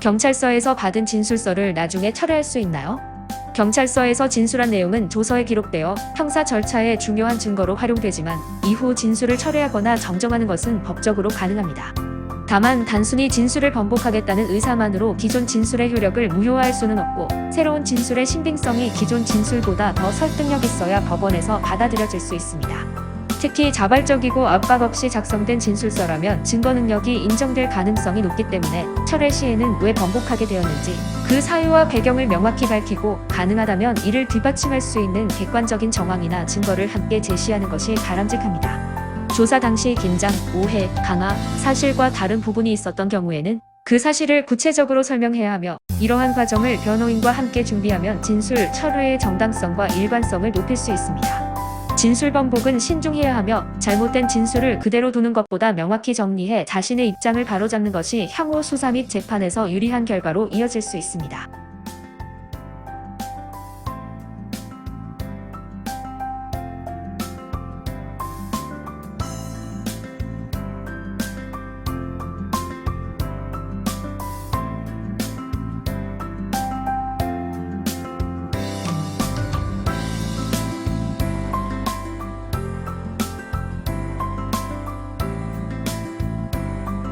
경찰서에서 받은 진술서를 나중에 철회할 수 있나요? 경찰서에서 진술한 내용은 조서에 기록되어 형사 절차의 중요한 증거로 활용되지만 이후 진술을 철회하거나 정정하는 것은 법적으로 가능합니다. 다만 단순히 진술을 번복하겠다는 의사만으로 기존 진술의 효력을 무효화할 수는 없고 새로운 진술의 신빙성이 기존 진술보다 더 설득력 있어야 법원에서 받아들여질 수 있습니다. 특히 자발적이고 압박 없이 작성된 진술서라면 증거 능력이 인정될 가능성이 높기 때문에 철회 시에는 왜 번복하게 되었는지 그 사유와 배경을 명확히 밝히고 가능하다면 이를 뒷받침할 수 있는 객관적인 정황이나 증거를 함께 제시하는 것이 바람직합니다. 조사 당시 긴장, 오해, 강화, 사실과 다른 부분이 있었던 경우에는 그 사실을 구체적으로 설명해야 하며 이러한 과정을 변호인과 함께 준비하면 진술 철회의 정당성과 일관성을 높일 수 있습니다. 진술 번복은 신중해야 하며 잘못된 진술을 그대로 두는 것보다 명확히 정리해 자신의 입장을 바로잡는 것이 향후 수사 및 재판에서 유리한 결과로 이어질 수 있습니다.